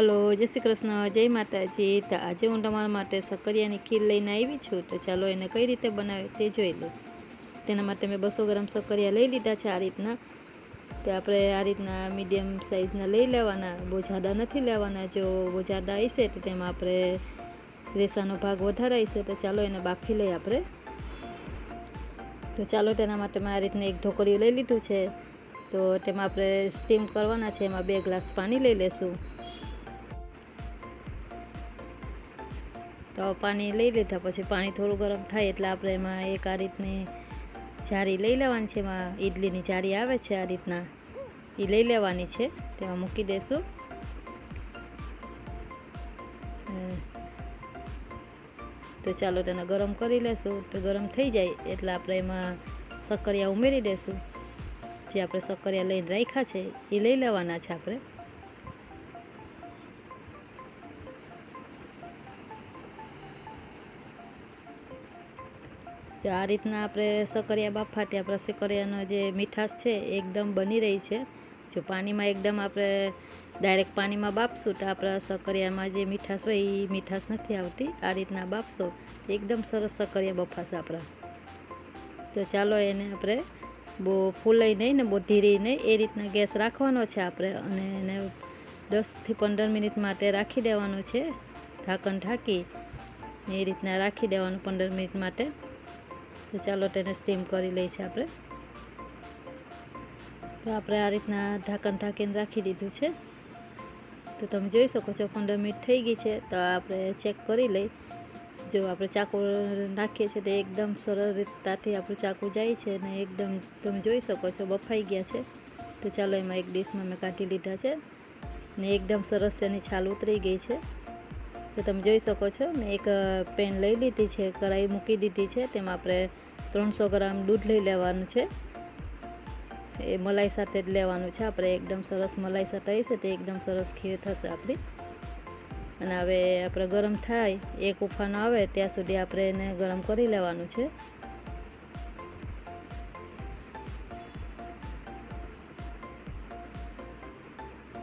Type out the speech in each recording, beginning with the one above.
જય શ્રી કૃષ્ણ, જય માતાજી. તો આજે હું તમારા માટે સક્કરિયાની ખીર લઈને આવી છું. તો ચાલો એને કઈ રીતે બનાવે તે જોઈ લો તેના માટે મેં બસો ગ્રામ સક્કરિયા લઈ લીધા છે આ રીતના. તો આપણે આ રીતના મીડિયમ સાઇઝના લઈ લેવાના. બહુ જાડા નથી લેવાના. જો બહુ જાડા આવશે તો તેમાં આપણે રેસાનો ભાગ વધારે આવશે તો ચાલો એને બાફી લઈએ આપણે. તો ચાલો તેના માટે મેં આ રીતના એક ઢોકળિયું લઈ લીધું છે. તો તેમાં આપણે સ્ટીમ કરવાના છે. એમાં બે ગ્લાસ પાણી લઈ લેશું. તો પાણી લઈ લીધા પછી પાણી થોડું ગરમ થાય એટલે આપણે એમાં એક આ રીતની જારી લઈ લેવાની છે. એમાં ઈડલીની જારી આવે છે આ રીતના. એ લઈ લેવાની છે. તેમાં મૂકી દઈશું તો ચાલો તેને ગરમ કરી લેશું. તો ગરમ થઈ જાય એટલે આપણે એમાં સક્કરિયા ઉમેરી દઈશું જે આપણે સક્કરિયા લઈને રાખ્યા છે એ લઈ લેવાના છે આપણે. તો આ રીતના આપણે સક્કરિયા બાફાટી આપણા સક્કરિયાનો જે મીઠાશ છે એકદમ બની રહી છે. જો પાણીમાં એકદમ આપણે ડાયરેક્ટ પાણીમાં બાફશું તો આપણા સક્કરિયામાં જે મીઠાશ હોય એ મીઠાશ નથી આવતી. આ રીતના બાફશો તો એકદમ સરસ સકરિયા બફાશે આપણા. તો ચાલો એને આપણે બહુ ફૂલાઈ નહીં ને બહુ ધીરી નહીં એ રીતના ગેસ રાખવાનો છે આપણે અને એને દસથી પંદર મિનિટ માટે રાખી દેવાનું છે. ઢાંકણ ઢાંકી એ રીતના રાખી દેવાનું પંદર મિનિટ માટે. તો ચાલો તેને સ્ટીમ કરી લઈએ છીએ આપણે. તો આપણે આ રીતના ઢાંકણ ઢાંકીને રાખી દીધું છે. તો તમે જોઈ શકો છો પંદર મિનિટ થઈ ગઈ છે. તો આપણે ચેક કરી લઈ જો આપણે ચાકુ નાખીએ છીએ તો એકદમ સરળ રીતતાથી આપણું ચાકુ જાય છે અને એકદમ તમે જોઈ શકો છો બફાઈ ગયા છે. તો ચાલો એમાં એક ડીશમાં મેં કાઢી લીધા છે. ને એકદમ સરસ એની છાલ ઉતરી ગઈ છે. તો તમે જોઈ શકો છો, મેં એક પેન લઈ લીધી છે, કઢાઈ મૂકી દીધી છે, તેમાં આપણે ત્રણસો ગ્રામ દૂધ લઈ લેવાનું છે. એ મલાઈ સાથે જ લેવાનું છે, આપણે એકદમ સરસ મલાઈ સાથે હશે તે એકદમ સરસ ખીર થશે આપણી. અને હવે આપણે ગરમ થાય, એક ઉફાનો આવે, ત્યાં સુધી આપણે એને ગરમ કરી લેવાનું છે.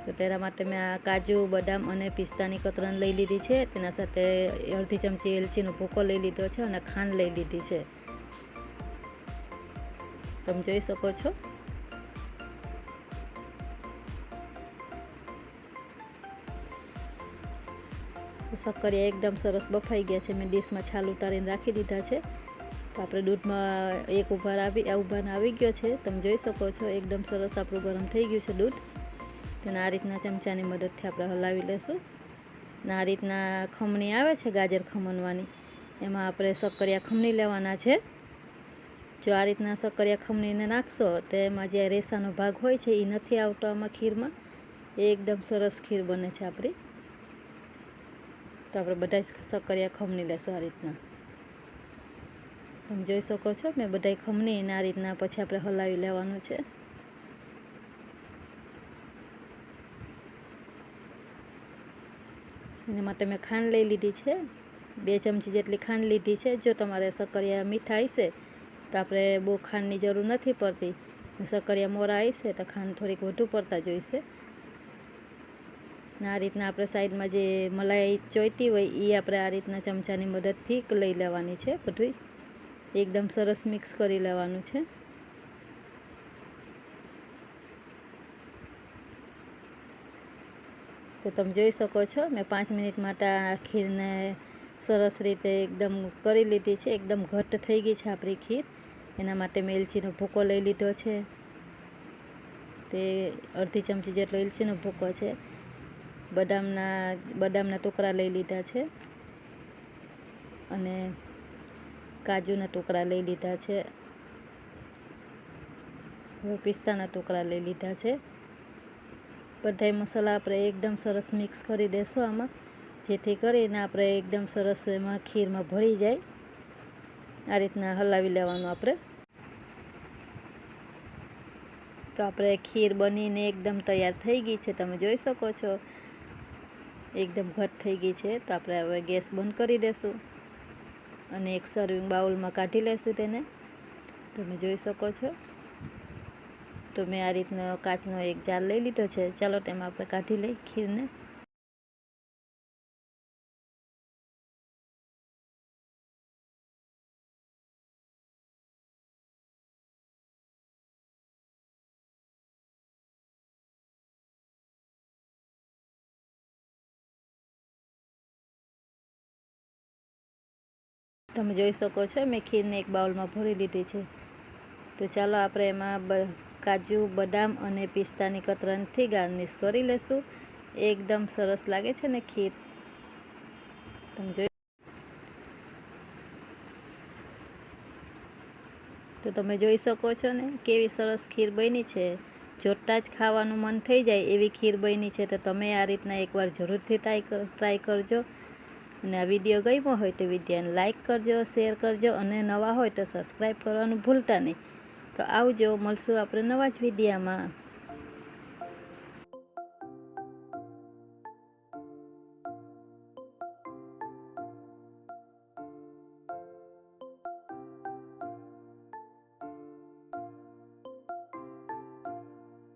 તો તેના માટે મેં આ કાજુ, બદામ અને પિસ્તાની કતરણ લઈ લીધી છે. તેના સાથે અડધી ચમચી એલચીનો ભૂકો લઈ લીધો છે અને ખાંડ લઈ લીધી છે. તમે જોઈ શકો છો. શક્કરિયા એકદમ સરસ બફાઈ ગયા છે. મેં ડીશમાં છાલ ઉતારીને રાખી દીધા છે. તો આપણે દૂધમાં એક ઉભાર આવી ઉભાર આવી ગયો છે. તમે જોઈ શકો છો, એકદમ સરસ આપણું ગરમ થઈ ગયું છે દૂધ. તેને આ રીતના ચમચાની મદદથી આપણે હલાવી લેશું. ને આ રીતના ખમણી આવે છે ગાજર ખમણવાની, એમાં આપણે સક્કરિયા ખમણી લેવાના છે. જો આ રીતના સક્કરિયા ખમણીને નાખશો તો એમાં જે રેસાનો ભાગ હોય છે એ નથી આવતો આમાં ખીરમાં. એ એકદમ સરસ ખીર બને છે આપણી. તો આપણે બધા જ સક્કરિયા ખમણી લેશું આ રીતના. તમે જોઈ શકો છો, મેં બધા ખમણી આ રીતના પછી આપણે હલાવી લેવાનું છે. એના માટે મેં ખાંડ લઈ લીધી છે. બે ચમચી જેટલી ખાંડ લીધી છે. જો તમારે સક્કરિયા મીઠા હશે, તો આપણે બહુ ખાંડની જરૂર નથી પડતી. સક્કરિયા મોરા હશે, તો ખાંડ થોડીક વધુ પડતા જોઈશે. આ રીતના આપણે સાઈડમાં જે મલાઈ ચોઈતી હોય એ આપણે આ રીતના ચમચાની મદદથી લઈ લેવાની છે બધું એકદમ સરસ મિક્સ કરી લેવાનું છે. તો તમે જોઈ શકો છો, મેં પાંચ મિનિટ માટે આ ખીરને સરસ રીતે એકદમ કરી લીધી છે, એકદમ ઘટ્ટ થઈ ગઈ છે આપણી ખીર. એના માટે મેં એલચીનો ભૂકો લઈ લીધો છે. તે અડધી ચમચી જેટલો એલચીનો ભૂકો છે. બદામના બદામના ટુકડા લઈ લીધા છે. અને કાજુના ટુકડા લઈ લીધા છે. હવે પિસ્તાના ટુકડા લઈ લીધા છે. બધાય મસાલા આપણે એકદમ સરસ મિક્સ કરી દઈશું આમાં. જેથી કરીને આપણે એકદમ સરસ એમાં ખીરમાં ભળી જાય. આ રીતના હલાવી લેવાનું આપણે. તો આપણે ખીર બનીને એકદમ તૈયાર થઈ ગઈ છે. તમે જોઈ શકો છો. એકદમ ઘટ થઈ ગઈ છે. તો આપણે હવે ગેસ બંધ કરી દઈશું અને એક સર્વિંગ બાઉલમાં કાઢી લેશું તેને. તમે જોઈ શકો છો. તો મેં આ રીતનો કાચનો એક જાર લઈ લીધો છે. ચાલો તેમાં આપણે કાઢી લઈ ખીરને તમે જોઈ શકો છો, મેં ખીરને એક બાઉલમાં ભરી લીધી છે. તો ચાલો આપણે એમાં કાજુ, બદામ અને પિસ્તાની કતરનથી ગાર્નિશ કરી લેશું. એકદમ સરસ લાગે છે ને ખીર. તમે જોઈ તો તમે જોઈ શકો છો ને કેવી સરસ ખીર બની છે. જોતાં જ ખાવાનું મન થઈ જાય એવી ખીર બની છે તો તમે આ રીતના એકવાર જરૂરથી ટ્રાય કરજો. અને આ વીડિયો ગમ્યો હોય તો વિડીયોને લાઇક કરજો શેર કરજો અને નવા હોય તો સબસ્ક્રાઈબ કરવાનું ભૂલતા નહીં. તો આવજો મળશું આપણે નવા જ વિડીયામાં